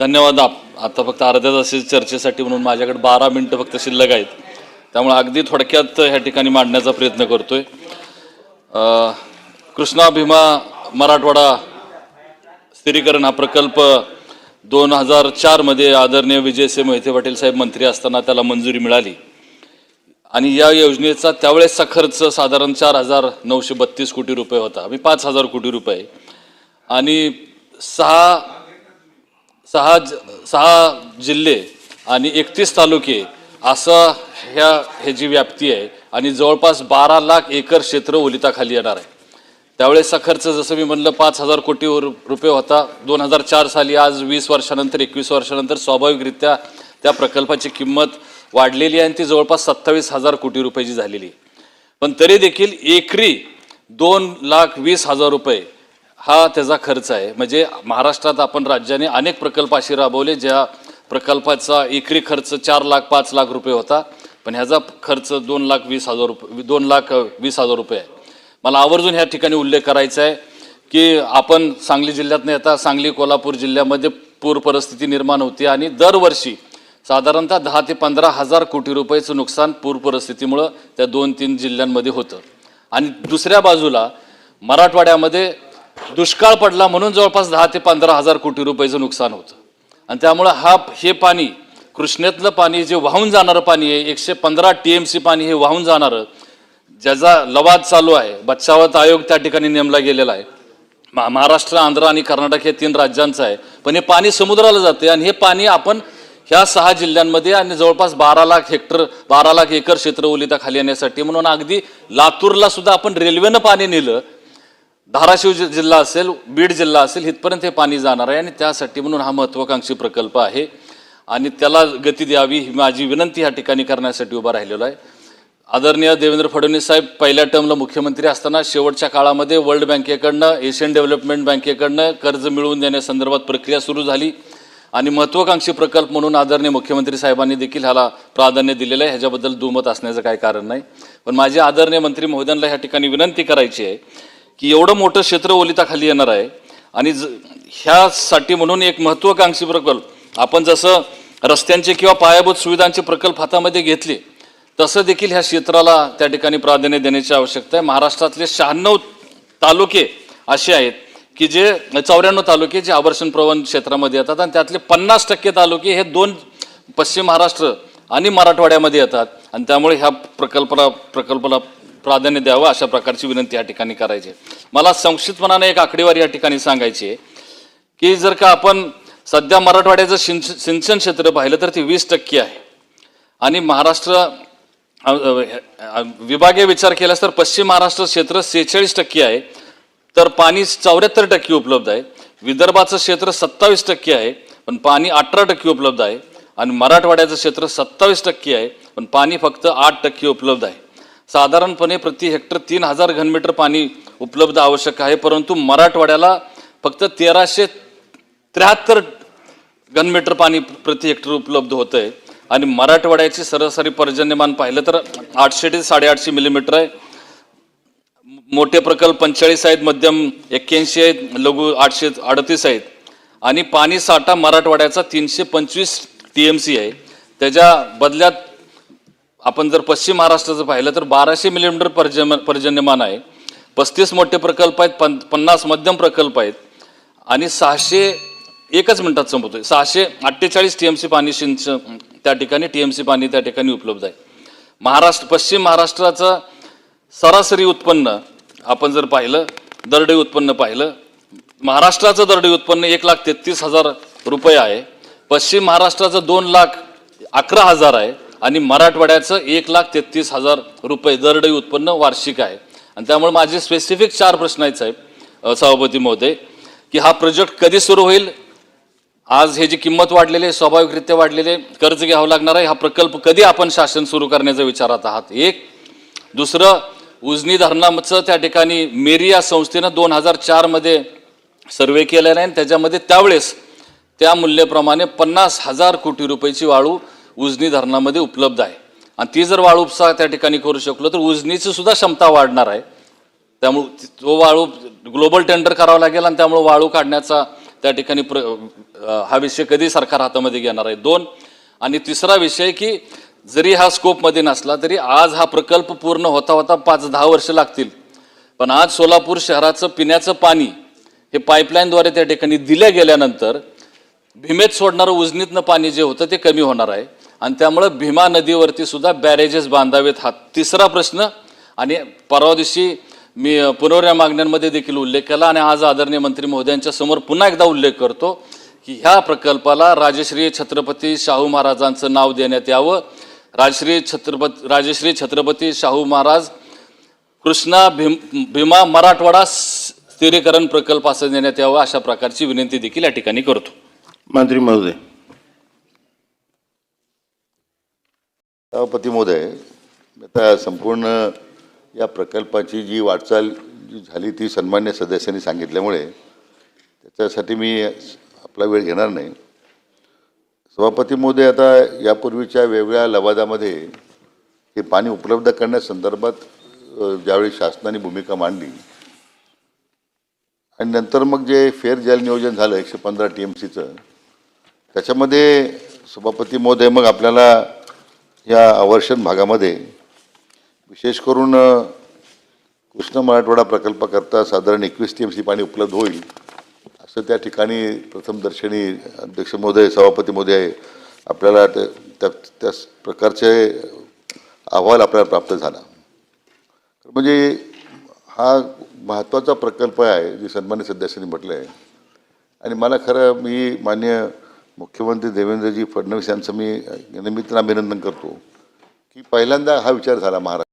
धन्यवाद आप. आता फक्त अर्ध्या तासाची चर्चेसाठी म्हणून माझ्याकडे बारा मिनटं फक्त शिल्लक आहेत. त्यामुळे अगदी थोडक्यात ह्या ठिकाणी मांडण्याचा प्रयत्न करतोय. आहे कृष्णा भीमा मराठवाडा स्थिरीकरण हा प्रकल्प दोन हजार चारमध्ये आदरणीय विजयसिंह मोहिते पाटील साहेब मंत्री असताना त्याला मंजुरी मिळाली. आणि या योजनेचा त्यावेळेसचा खर्च साधारण चार हजार नऊशे बत्तीस कोटी रुपये होता. मी पाच हजार कोटी रुपये. आणि सहा सहा ज- सहा जिल्हे आणि एकतीस तालुके असं ह्या हे जी व्याप्ती आहे आणि जवळपास बारा लाख एकर क्षेत्र ओलिताखाली येणार आहे. त्यावेळेसचा खर्च जसं मी म्हणलं पाच हजार कोटी रु- रुपये होता. दोन हजार चार साली आज वीस वर्षानंतर एकवीस वर्षानंतर स्वाभाविकरित्या त्या प्रकल्पाची किंमत वाढलेली आहे आणि ती जवळपास सत्तावीस हजार कोटी रुपयाची झालेली आहे. पण तरी देखील एकरी दोन लाख वीस हजार रुपये हा त्याचा खर्च आहे. म्हणजे महाराष्ट्रात आपण राज्याने अनेक प्रकल्प असे राबवले ज्या प्रकल्पाचा एकरी खर्च चार लाख पाच लाख रुपये होता. पण ह्याचा खर्च दोन लाख वीस हजार रुपये दोन लाख वीस हजार रुपये आहे. मला आवर्जून ह्या ठिकाणी उल्लेख करायचा आहे की आपण सांगली जिल्ह्यात येता सांगली कोल्हापूर जिल्ह्यामध्ये पूर परिस्थिती निर्माण होती आणि दरवर्षी साधारणतः दहा ते पंधरा हजार कोटी रुपयाचं नुकसान पूर परिस्थितीमुळं त्या दोन तीन जिल्ह्यांमध्ये होतं. आणि दुसऱ्या बाजूला मराठवाड्यामध्ये दुष्काळ पडला म्हणून जवळपास दहा ते पंधरा हजार कोटी रुपयाचं नुकसान होतं. आणि त्यामुळं हा हे पाणी कृष्णेतलं पाणी जे वाहून जाणारं पाणी आहे एकशे पंधरा टी एम सी पाणी हे वाहून जाणारं ज्याचा लवाद चालू आहे बच्चावत आयोग त्या ठिकाणी नेमला गेलेला आहे. मा- महाराष्ट्र आंध्र आणि कर्नाटक हे तीन राज्यांचं आहे. पण हे पाणी समुद्राला जाते आणि हे पाणी आपण ह्या सहा जिल्ह्यांमध्ये आणि जवळपास बारा लाख हेक्टर बारा लाख एकर क्षेत्र ओलिता खाली येण्यासाठी म्हणून अगदी लातूरला सुद्धा आपण रेल्वेनं पाणी नेलं धाराशिव जिल्हा असेल बीड जिल्हा असेल इथपर्यंत हे पाणी जाणार आहे आणि त्यासाठी म्हणून हा महत्त्वाकांक्षी प्रकल्प आहे. आणि त्याला गती द्यावी ही माझी विनंती ह्या ठिकाणी करण्यासाठी उभा राहिलेलो आहे. आदरणीय देवेंद्र फडणवीस साहेब पहिल्या टर्मला मुख्यमंत्री असताना शेवटच्या काळामध्ये वर्ल्ड बँकेकडनं एशियन डेव्हलपमेंट बँकेकडनं कर्ज मिळवून देण्यासंदर्भात प्रक्रिया सुरू झाली. आणि महत्त्वाकांक्षी प्रकल्प म्हणून आदरणीय मुख्यमंत्री साहेबांनी देखील ह्याला प्राधान्य दिलेलं आहे. ह्याच्याबद्दल दुमत असण्याचं काही कारण नाही. पण माझी आदरणीय मंत्री महोदयांना ह्या ठिकाणी विनंती करायची आहे की एवढं मोठं क्षेत्र ओलिताखाली येणार आहे. आणि ज ह्यासाठी म्हणून एक महत्त्वाकांक्षी प्रकल्प आपण जसं रस्त्यांचे किंवा पायाभूत सुविधांचे प्रकल्प हातामध्ये घेतले तसं देखील ह्या क्षेत्राला त्या ठिकाणी प्राधान्य देण्याची आवश्यकता आहे. महाराष्ट्रातले शहाण्णव तालुके असे आहेत की जे चौऱ्याण्णव तालुके जे आवर्षण प्रवण क्षेत्रामध्ये येतात आणि त्यातले पन्नास टक्के तालुके हे दोन पश्चिम महाराष्ट्र आणि मराठवाड्यामध्ये येतात. आणि त्यामुळे ह्या प्रकल्पाला प्रकल्पाला प्राधान्य द्यावं अशा प्रकारची विनंती या ठिकाणी करायची. आहे. मला संक्षिप्तपणाने एक आकडेवारी या ठिकाणी सांगायची आहे की जर का आपण सध्या मराठवाड्याचं सिंच सिंचन क्षेत्र पाहिलं तर ते वीस टक्के आहे. आणि महाराष्ट्र विभागीय विचार केलास तर पश्चिम महाराष्ट्र क्षेत्र सेहेचाळीस टक्के आहे तर पाणी चौऱ्याहत्तर टक्के उपलब्ध आहे. विदर्भाचं क्षेत्र सत्तावीस टक्के आहे पण पाणी अठरा टक्के उपलब्ध आहे. आणि मराठवाड्याचं क्षेत्र सत्तावीस टक्के आहे पण पाणी फक्त आठ टक्के उपलब्ध आहे. साधारणपणे प्रति हेक्टर तीन हजार घनमीटर पाणी उपलब्ध आवश्यक आहे परंतु मराठवाड्याला फक्त तेराशे त्र्याहत्तर घनमीटर पाणी प्रति हेक्टर उपलब्ध होतं आहे आणि मराठवाड्याची सरासरी पर्जन्यमान पाहिलं तर आठशे ते साडेआठशे मिलीमीटर आहे. मोठे प्रकल्प पंचेचाळीस आहेत मध्यम एक्क्याऐंशी आहेत लघु आठशे अडतीस आहेत. आणि पाणी साठा मराठवाड्याचा तीनशे पंचवीस टी एम सी आहे. त्याच्या बदल्यात आपण जर पश्चिम महाराष्ट्राचं पाहिलं तर बाराशे मिलीमीटर पर्जन्य पर्जन्यमान आहे. पस्तीस मोठे प्रकल्प आहेत पन पन्नास मध्यम प्रकल्प आहेत. आणि सहाशे एकच मिनिटात आहे सहाशे अठ्ठेचाळीस टी एम सी पाणी सिंच त्या ठिकाणी टी एम सी पाणी त्या ठिकाणी उपलब्ध आहे. महाराष्ट्र पश्चिम महाराष्ट्राचं सरासरी उत्पन्न आपण जर पाहिलं दरडोई उत्पन्न पाहिलं महाराष्ट्राचं दरडोई उत्पन्न एक लाख तेहतीस हजार रुपये आहे. पश्चिम महाराष्ट्राचं दोन लाख अकरा हजार आहे. आणि मराठवाड्याचं एक लाख तेहतीस हजार रुपये दरडई उत्पन्न वार्षिक आहे. आणि त्यामुळे माझे स्पेसिफिक चार प्रश्न आहेत साहेब सभापती महोदय की हा प्रोजेक्ट कधी सुरू होईल? आज हे जी किंमत वाढलेली आहे स्वाभाविकरित्या वाढलेले कर्ज घ्यावं लागणार आहे हा प्रकल्प कधी आपण शासन सुरू करण्याचा विचारात आहात? एक. दुसरं उजनी धरणाचं त्या ठिकाणी मेरी या संस्थेनं दोन हजार चारमध्ये सर्वे केलेला आहे आणि त्याच्यामध्ये त्यावेळेस त्या मूल्याप्रमाणे पन्नास हजार कोटी रुपयाची वाळू उजनी धरणामध्ये उपलब्ध आहे. आणि ती जर वाळू उपसा त्या ठिकाणी करू शकलो तर उजनीची सुद्धा क्षमता वाढणार आहे. त्यामुळे तो वाळू ग्लोबल टेंडर करावा लागेल आणि त्यामुळे वाळू काढण्याचा त्या ठिकाणी प्र हा विषय कधी सरकार हातामध्ये घेणार आहे? दोन. आणि तिसरा विषय की जरी हा स्कोपमध्ये नसला तरी आज हा प्रकल्प पूर्ण होता होता पाच दहा वर्ष लागतील. पण आज सोलापूर शहराचं पिण्याचं पाणी हे पाईपलाईनद्वारे त्या ठिकाणी दिल्या गेल्यानंतर भीमेत सोडणारं उजनीतनं पाणी जे होतं ते कमी होणार आहे. आणि त्यामुळं भीमा नदीवरती सुद्धा बॅरेजेस बांधावेत हा तिसरा प्रश्न. आणि परवा दिवशी मी पुनर्या मागण्यांमध्ये देखील उल्लेख केला आणि आज आदरणीय मंत्री महोदयांच्या समोर पुन्हा एकदा उल्लेख करतो की ह्या प्रकल्पाला राजश्री छत्रपती शाहू महाराजांचं नाव देण्यात यावं. राजश्री छत्रपती राजश्री छत्रपती शाहू महाराज कृष्णा भीम भीमा मराठवाडा स्थिरीकरण प्रकल्प असं देण्यात यावं अशा प्रकारची विनंती देखील या ठिकाणी करतो. मंत्री महोदय. सभापती महोदय आता संपूर्ण या प्रकल्पाची जी वाटचाल जी झाली ती सन्मान्य सदस्यांनी सांगितल्यामुळे त्याच्यासाठी मी आपला वेळ घेणार नाही. सभापती महोदय आता यापूर्वीच्या वेगवेगळ्या लवादामध्ये हे पाणी उपलब्ध करण्यासंदर्भात ज्यावेळी शासनाने भूमिका मांडली आणि नंतर मग जे फेर जल नियोजन झालं एकशे पंधरा टी एम सीचं त्याच्यामध्ये सभापती महोदय मग आपल्याला या आवर्षण भागामध्ये विशेष करून कृष्ण मराठवाडा प्रकल्पाकरता साधारण एकवीस टी एम सी पाणी उपलब्ध होईल असं त्या ठिकाणी प्रथमदर्शनी अध्यक्ष महोदय सभापती महोदय आपल्याला त्या त्या- प्रकारचे अहवाल आपल्याला प्राप्त झाला. तर म्हणजे हा महत्त्वाचा प्रकल्प आहे जे सन्मान्य सदस्यांनी म्हटलं आहे आणि मला खरं मी मान्य मुख्यमंत्री देवेंद्रजी फडणवीस यांचं मी निमित्त अभिनंदन करतो की पहिल्यांदा हा विचार झाला महाराष्ट्र